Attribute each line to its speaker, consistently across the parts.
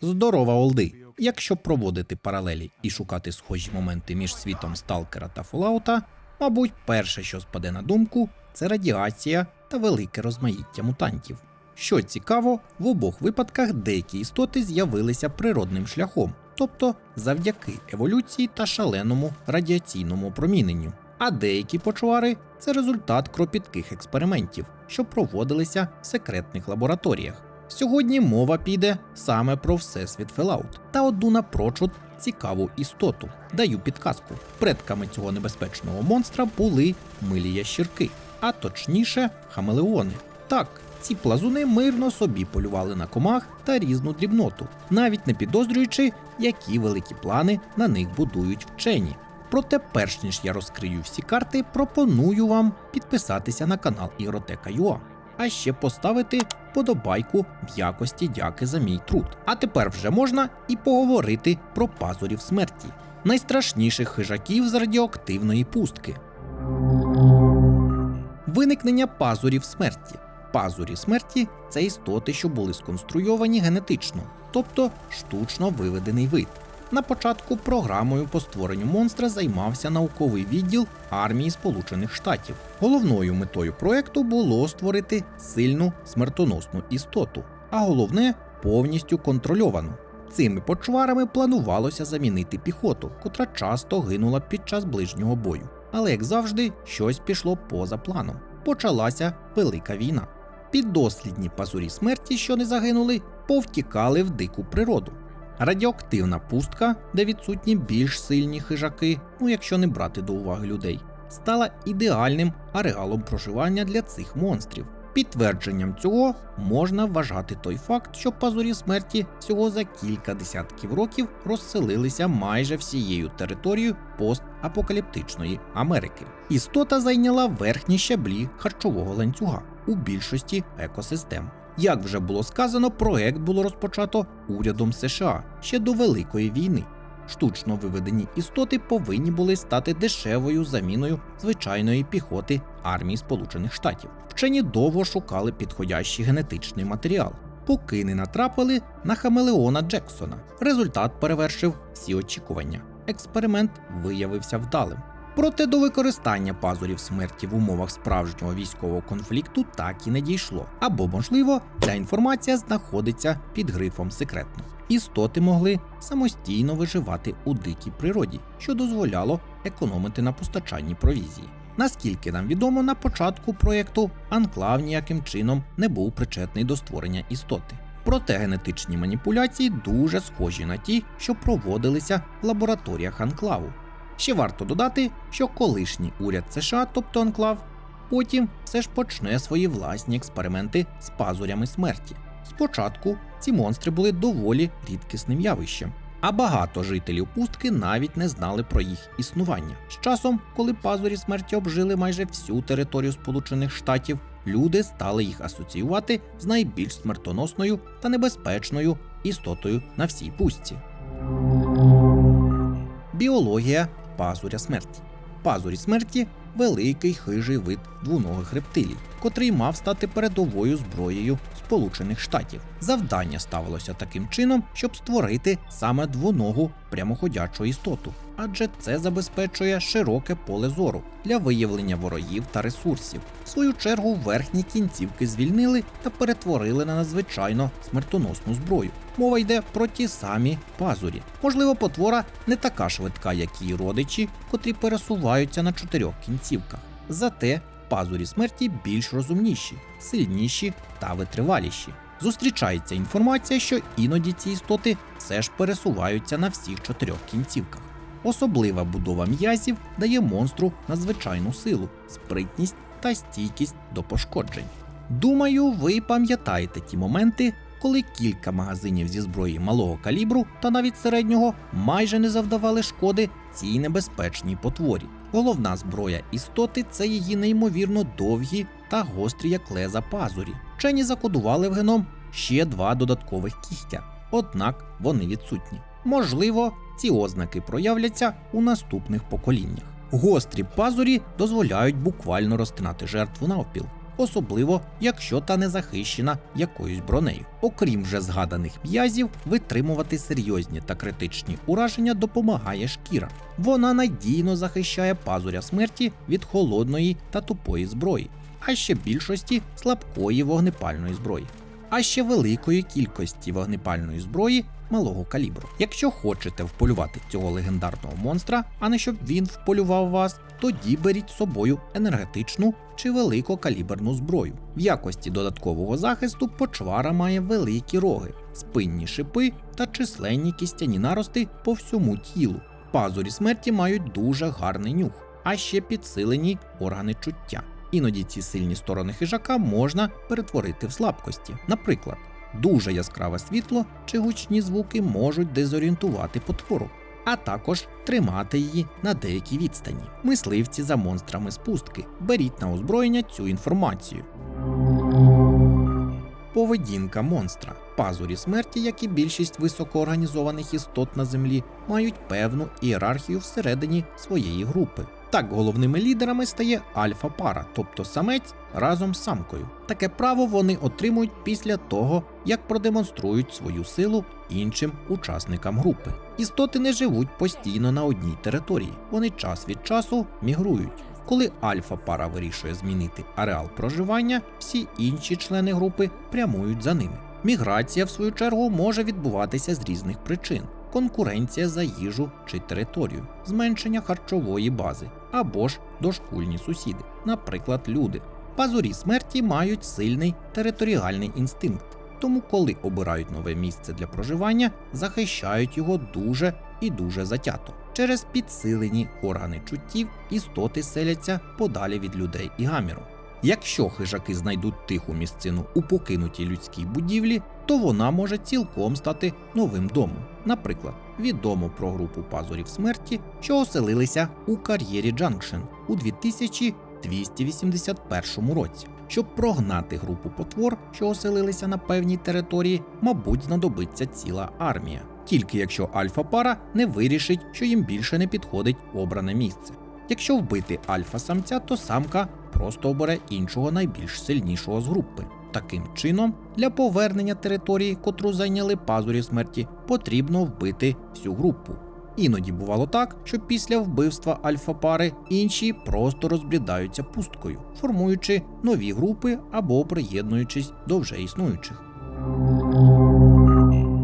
Speaker 1: Здорова, Олди. Якщо проводити паралелі і шукати схожі моменти між світом Сталкера та Фоллаута, мабуть, перше, що спаде на думку, це радіація та велике розмаїття мутантів. Що цікаво, в обох випадках деякі істоти з'явилися природним шляхом, тобто завдяки еволюції та шаленому радіаційному опроміненню. А деякі почвари це результат кропітких експериментів, що проводилися в секретних лабораторіях. Сьогодні мова піде саме про всесвіт Фелаут та одну напрочуд цікаву істоту. Даю підказку. Предками цього небезпечного монстра були милі ящірки, а точніше хамелеони. Так, ці плазуни мирно собі полювали на комах та різну дрібноту, навіть не підозрюючи, які великі плани на них будують вчені. Проте, перш ніж я розкрию всі карти, пропоную вам підписатися на канал Ігротека.ua, а ще поставити подобайку в якості дяки за мій труд. А тепер вже можна і поговорити про пазурів смерті, найстрашніших хижаків з радіоактивної пустки. Виникнення пазурів смерті. Пазурі смерті це істоти, що були сконструйовані генетично, тобто штучно виведений вид. На початку програмою по створенню монстра займався науковий відділ армії Сполучених Штатів. Головною метою проекту було створити сильну смертоносну істоту, а головне повністю контрольовану. Цими почварами планувалося замінити піхоту, котра часто гинула під час ближнього бою. Але як завжди, щось пішло поза планом. Почалася велика війна. Піддослідні пазурі смерті, що не загинули, повтікали в дику природу. Радіоактивна пустка, де відсутні більш сильні хижаки, ну якщо не брати до уваги людей, стала ідеальним ареалом проживання для цих монстрів. Підтвердженням цього можна вважати той факт, що пазурі смерті всього за кілька десятків років розселилися майже всією територією постапокаліптичної Америки. Істота зайняла верхні щаблі харчового ланцюга у більшості екосистем. Як вже було сказано, проект було розпочато урядом США ще до Великої війни. Штучно виведені істоти повинні були стати дешевою заміною звичайної піхоти армії Сполучених Штатів. Вчені довго шукали підходящий генетичний матеріал, поки не натрапили на хамелеона Джексона. Результат перевершив всі очікування. Експеримент виявився вдалим. Проте до використання пазурів смерті в умовах справжнього військового конфлікту так і не дійшло. Або, можливо, ця інформація знаходиться під грифом секретно. Істоти могли самостійно виживати у дикій природі, що дозволяло економити на постачанні провізії. Наскільки нам відомо, на початку проєкту Анклав ніяким чином не був причетний до створення істоти. Проте генетичні маніпуляції дуже схожі на ті, що проводилися в лабораторіях Анклаву. Ще варто додати, що колишній уряд США, тобто Анклав, потім все ж почне свої власні експерименти з пазурями смерті. Спочатку ці монстри були доволі рідкісним явищем, а багато жителів пустки навіть не знали про їх існування. З часом, коли пазурі смерті обжили майже всю територію Сполучених Штатів, люди стали їх асоціювати з найбільш смертоносною та небезпечною істотою на всій пустці. Біологія пазуря смерті. Пазурі смерті великий хижий вид двуногих рептилій, котрий мав стати передовою зброєю Сполучених Штатів. Завдання ставилося таким чином, щоб створити саме двоногу прямоходячу істоту, адже це забезпечує широке поле зору для виявлення ворогів та ресурсів. В свою чергу верхні кінцівки звільнили та перетворили на надзвичайно смертоносну зброю. Мова йде про ті самі пазурі. Можливо, потвора не така швидка, як її родичі, котрі пересуваються на чотирьох кінцівках. Зате пазурі смерті більш розумніші, сильніші та витриваліші. Зустрічається інформація, що іноді ці істоти все ж пересуваються на всіх чотирьох кінцівках. Особлива будова м'язів дає монстру надзвичайну силу, спритність та стійкість до пошкоджень. Думаю, ви пам'ятаєте ті моменти, коли кілька магазинів зі зброї малого калібру та навіть середнього майже не завдавали шкоди цій небезпечній потворі. Головна зброя істоти це її неймовірно довгі та гострі як леза пазурі. Вчені закодували в геном ще два додаткових кігтя, однак вони відсутні. Можливо, ці ознаки проявляться у наступних поколіннях. Гострі пазурі дозволяють буквально розтинати жертву навпіл, особливо якщо та не захищена якоюсь бронею. Окрім вже згаданих м'язів, витримувати серйозні та критичні ураження допомагає шкіра. Вона надійно захищає пазуря смерті від холодної та тупої зброї, а ще більшості слабкої вогнепальної зброї а ще великої кількості вогнепальної зброї малого калібру. Якщо хочете вполювати цього легендарного монстра, а не щоб він вполював вас, тоді беріть з собою енергетичну чи великокаліберну зброю. В якості додаткового захисту почвара має великі роги, спинні шипи та численні кістяні нарости по всьому тілу. Пазурі смерті мають дуже гарний нюх, а ще підсилені органи чуття. Іноді ці сильні сторони хижака можна перетворити в слабкості. Наприклад, дуже яскраве світло чи гучні звуки можуть дезорієнтувати потвору, а також тримати її на деякій відстані. Мисливці за монстрами з пустки. Беріть на озброєння цю інформацію. Поведінка монстра. Пазурі смерті, як і більшість високоорганізованих істот на землі, мають певну ієрархію всередині своєї групи. Так, головними лідерами стає альфа-пара, тобто самець разом з самкою. Таке право вони отримують після того, як продемонструють свою силу іншим учасникам групи. Істоти не живуть постійно на одній території, вони час від часу мігрують. Коли альфа-пара вирішує змінити ареал проживання, всі інші члени групи прямують за ними. Міграція, в свою чергу, може відбуватися з різних причин: конкуренція за їжу чи територію, зменшення харчової бази або ж дошкульні сусіди, наприклад, люди. Пазурі смерті мають сильний територіальний інстинкт, тому, коли обирають нове місце для проживання, захищають його дуже і дуже затято. Через підсилені органи чуттів істоти селяться подалі від людей і гаміру. Якщо хижаки знайдуть тиху місцину у покинутій людській будівлі, то вона може цілком стати новим домом. Наприклад, відомо про групу пазурів смерті, що оселилися у кар'єрі Джанкшен у 2281 році. Щоб прогнати групу потвор, що оселилися на певній території, мабуть, знадобиться ціла армія. Тільки якщо альфа-пара не вирішить, що їм більше не підходить обране місце. Якщо вбити альфа-самця, то самка просто обере іншого найбільш сильнішого з групи. Таким чином, для повернення території, котру зайняли пазурі смерті, потрібно вбити всю групу. Іноді бувало так, що після вбивства альфа-пари інші просто розблідаються пусткою, формуючи нові групи або приєднуючись до вже існуючих.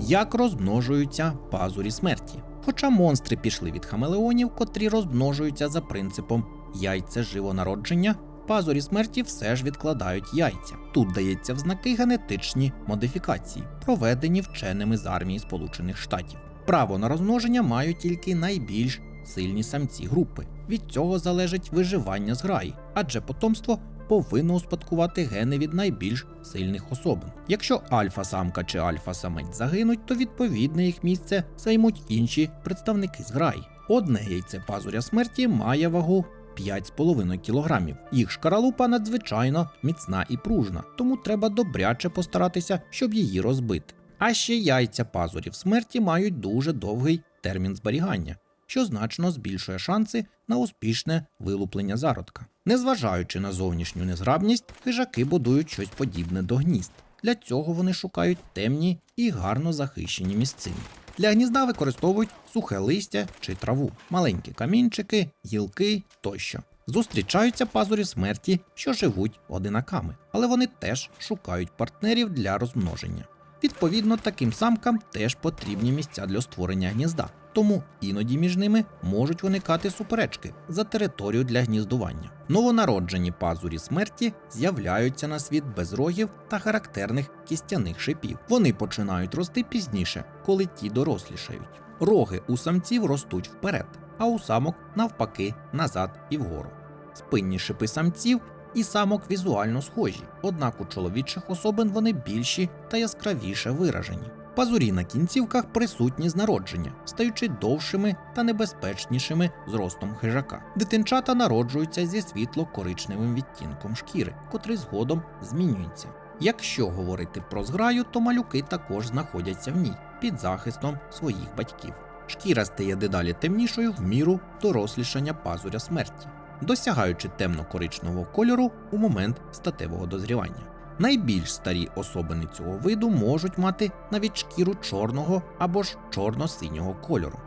Speaker 1: Як розмножуються пазурі смерті? Хоча монстри пішли від хамелеонів, котрі розмножуються за принципом яйця живонародження, пазурі смерті все ж відкладають яйця. Тут дається в знаки генетичні модифікації, проведені вченими з армії Сполучених Штатів. Право на розмноження мають тільки найбільш сильні самці групи. Від цього залежить виживання зграї, адже потомство повинно успадкувати гени від найбільш сильних особин. Якщо альфа-самка чи альфа-самець загинуть, то відповідне їх місце займуть інші представники зграї. Одне яйце пазуря смерті має вагу 5,5 кг. Їх шкаралупа надзвичайно міцна і пружна, тому треба добряче постаратися, щоб її розбити. А ще яйця пазурів смерті мають дуже довгий термін зберігання, що значно збільшує шанси на успішне вилуплення зародка. Незважаючи на зовнішню незграбність, хижаки будують щось подібне до гнізд. Для цього вони шукають темні і гарно захищені місцини. Для гнізда використовують сухе листя чи траву, маленькі камінчики, гілки тощо. Зустрічаються пазурі смерті, що живуть одинаками, але вони теж шукають партнерів для розмноження. Відповідно, таким самкам теж потрібні місця для створення гнізда, тому іноді між ними можуть виникати суперечки за територію для гніздування. Новонароджені пазурі смерті з'являються на світ без рогів та характерних кістяних шипів. Вони починають рости пізніше, коли ті дорослішають. Роги у самців ростуть вперед, а у самок навпаки назад і вгору. Спинні шипи самців і самок візуально схожі, однак у чоловічих особин вони більші та яскравіше виражені. Пазурі на кінцівках присутні з народження, стаючи довшими та небезпечнішими зростом хижака. Дитинчата народжуються зі світло-коричневим відтінком шкіри, котрий згодом змінюється. Якщо говорити про зграю, то малюки також знаходяться в ній під захистом своїх батьків. Шкіра стає дедалі темнішою в міру дорослішання пазуря смерті. Досягаючи темно-коричневого кольору у момент статевого дозрівання. Найбільш старі особини цього виду можуть мати навіть шкіру чорного або ж чорно-синього кольору.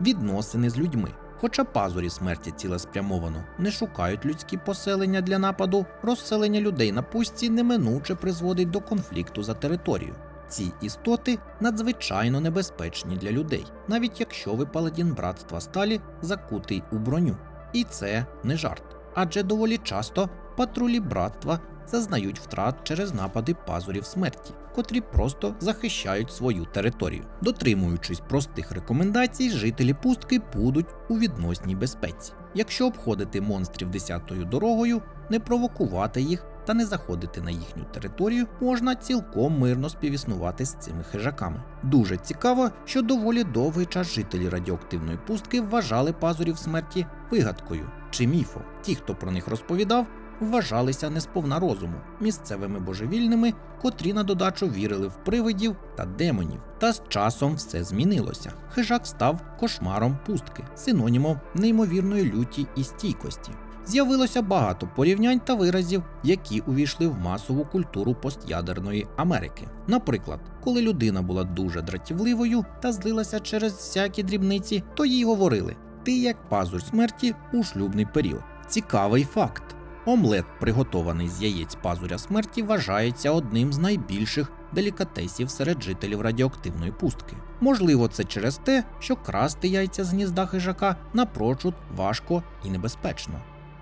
Speaker 1: Відносини з людьми. Хоча пазурі смерті цілеспрямовано не шукають людські поселення для нападу, розселення людей на пустці неминуче призводить до конфлікту за територію. Ці істоти надзвичайно небезпечні для людей, навіть якщо ви паладін братства сталі закутий у броню. І це не жарт. Адже доволі часто патрулі братства зазнають втрат через напади пазурів смерті, котрі просто захищають свою територію. Дотримуючись простих рекомендацій, жителі пустки будуть у відносній безпеці. Якщо обходити монстрів десятою дорогою, не провокувати їх та не заходити на їхню територію, можна цілком мирно співіснувати з цими хижаками. Дуже цікаво, що доволі довгий час жителі радіоактивної пустки вважали пазурів смерті вигадкою чи міфом. Ті, хто про них розповідав, вважалися несповна розуму місцевими божевільними, котрі на додачу вірили в привидів та демонів. Та з часом все змінилося. Хижак став кошмаром пустки, синонімом неймовірної люті і стійкості. З'явилося багато порівнянь та виразів, які увійшли в масову культуру постядерної Америки. Наприклад, коли людина була дуже дратівливою та злилася через всякі дрібниці, то їй говорили: ти як пазур смерті у шлюбний період. Цікавий факт. Омлет, приготований з яєць пазуря смерті, вважається одним з найбільших делікатесів серед жителів радіоактивної пустки. Можливо, це через те, що красти яйця з гнізда хижака напрочуд важко і небезпечно.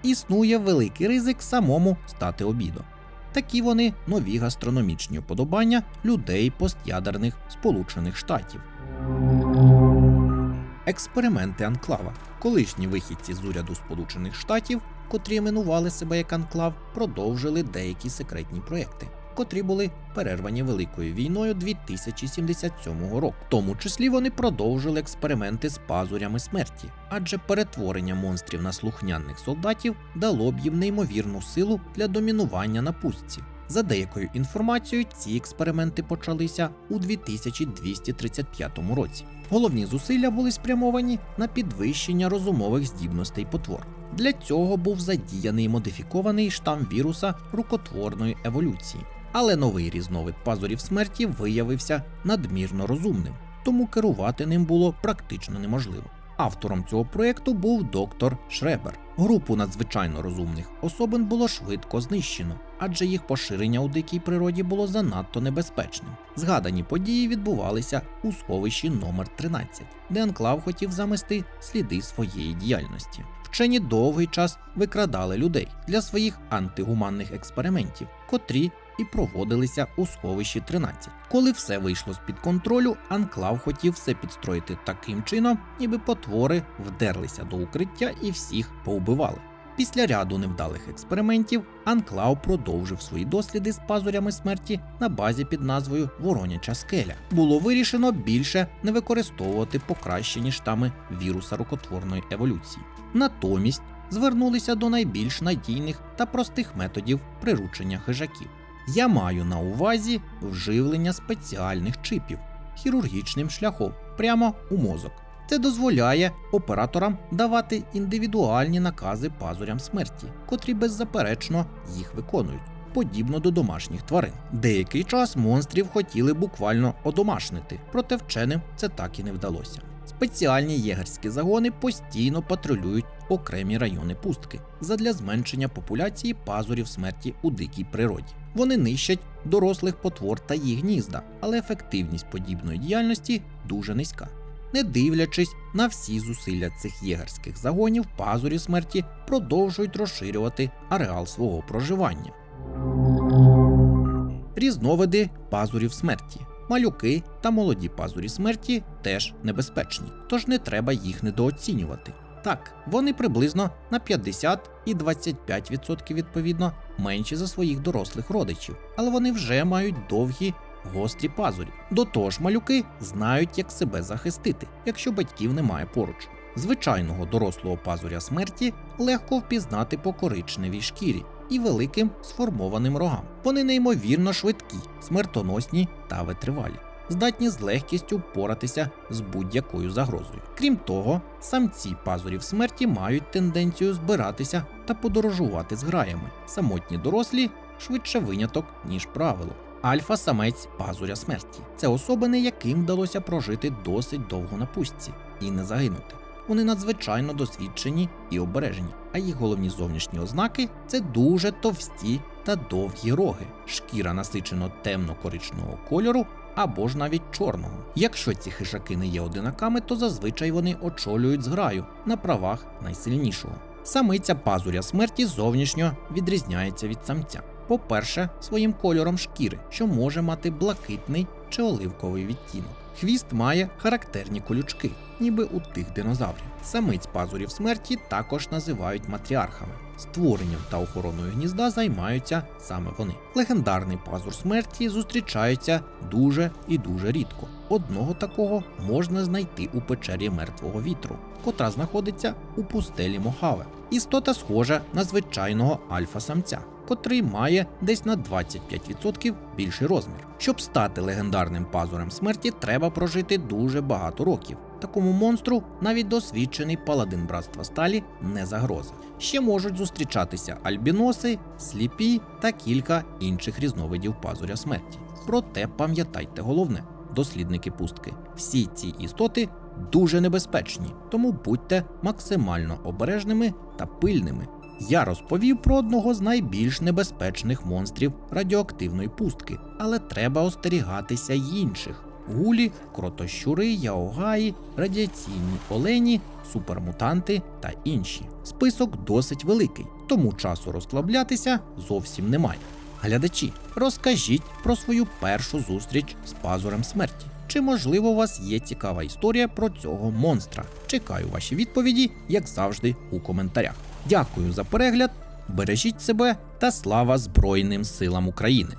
Speaker 1: Існує великий ризик самому стати обідом. Такі вони нові гастрономічні вподобання людей постядерних Сполучених Штатів. Експерименти Анклава. Колишні вихідці з уряду Сполучених Штатів, котрі іменували себе як Анклав, продовжили деякі секретні проекти, котрі були перервані Великою війною 2077 року. В тому числі вони продовжили експерименти з пазурями смерті, адже перетворення монстрів на слухняних солдатів дало б їм неймовірну силу для домінування на пустці. За деякою інформацією, ці експерименти почалися у 2235 році. Головні зусилля були спрямовані на підвищення розумових здібностей потвор. Для цього був задіяний модифікований штам віруса рукотворної еволюції. Але новий різновид пазурів смерті виявився надмірно розумним, тому керувати ним було практично неможливо. Автором цього проєкту був доктор Шребер. Групу надзвичайно розумних особин було швидко знищено, адже їх поширення у дикій природі було занадто небезпечним. Згадані події відбувалися у сховищі номер 13 де Анклав хотів замести сліди своєї діяльності. Вчені довгий час викрадали людей для своїх антигуманних експериментів, котрі і проводилися у сховищі 13. Коли все вийшло з-під контролю, Анклав хотів все підстроїти таким чином, ніби потвори вдерлися до укриття і всіх повбивали. Після ряду невдалих експериментів Анклав продовжив свої досліди з пазурями смерті на базі під назвою Вороняча скеля. Було вирішено більше не використовувати покращені штами віруса рукотворної еволюції. Натомість звернулися до найбільш надійних та простих методів приручення хижаків. Я маю на увазі вживлення спеціальних чипів хірургічним шляхом прямо у мозок. Це дозволяє операторам давати індивідуальні накази пазурям смерті, котрі беззаперечно їх виконують, подібно до домашніх тварин. Деякий час монстрів хотіли буквально одомашнити, проте вченим це так і не вдалося. Спеціальні єгерські загони постійно патрулюють окремі райони пустки задля зменшення популяції пазурів смерті у дикій природі. Вони нищать дорослих потвор та їх гнізда, але ефективність подібної діяльності дуже низька. Не дивлячись на всі зусилля цих єгерських загонів, пазурі смерті продовжують розширювати ареал свого проживання. Різновиди пазурів смерті. Малюки та молоді пазурі смерті теж небезпечні, тож не треба їх недооцінювати. Так, вони приблизно на 50 і 25% відповідно менші за своїх дорослих родичів, але вони вже мають довгі гострі пазурі. До того ж, малюки знають, як себе захистити, якщо батьків немає поруч. Звичайного дорослого пазуря смерті легко впізнати по коричневій шкірі і великим сформованим рогам. Вони неймовірно швидкі, смертоносні та витривалі. здатні з легкістю впоратися з будь-якою загрозою. Крім того, самці пазурів смерті мають тенденцію збиратися та подорожувати з граями. Самотні дорослі швидше виняток, ніж правило. Альфа-самець пазуря смерті це особини, яким вдалося прожити досить довго на пустці і не загинути. Вони надзвичайно досвідчені і обережні, а їх головні зовнішні ознаки це дуже товсті та довгі роги, шкіра насичено темно-коричневого кольору або ж навіть чорного. Якщо ці хижаки не є одинаками, то зазвичай вони очолюють зграю на правах найсильнішого. Самиця пазуря смерті зовнішньо відрізняється від самця. По-перше, своїм кольором шкіри, що може мати блакитний чи оливковий відтінок. Хвіст має характерні колючки, ніби у тих динозаврів. Самиць пазурів смерті також називають матріархами. Створенням та охороною гнізда займаються саме вони. Легендарний пазур смерті зустрічається дуже і дуже рідко. Одного такого можна знайти у печері мертвого вітру, котра знаходиться у пустелі Мохаве. Істота схожа на звичайного альфа-самця, котрий має десь на 25% більший розмір. Щоб стати легендарним пазурем смерті, треба прожити дуже багато років. Такому монстру навіть досвідчений паладин братства сталі не загроза. Ще можуть зустрічатися альбіноси, сліпі та кілька інших різновидів пазуря смерті. Проте пам'ятайте головне, дослідники пустки, всі ці істоти дуже небезпечні, тому будьте максимально обережними та пильними. Я розповів про одного з найбільш небезпечних монстрів радіоактивної пустки, але треба остерігатися й інших: гулі, кротощури, яогаї, радіаційні олені, супермутанти та інші. Список досить великий, тому часу розслаблятися зовсім немає. Глядачі, розкажіть про свою першу зустріч з пазурем смерті. Чи можливо у вас є цікава історія про цього монстра? Чекаю ваші відповіді, як завжди, у коментарях. Дякую за перегляд, бережіть себе та слава Збройним силам України!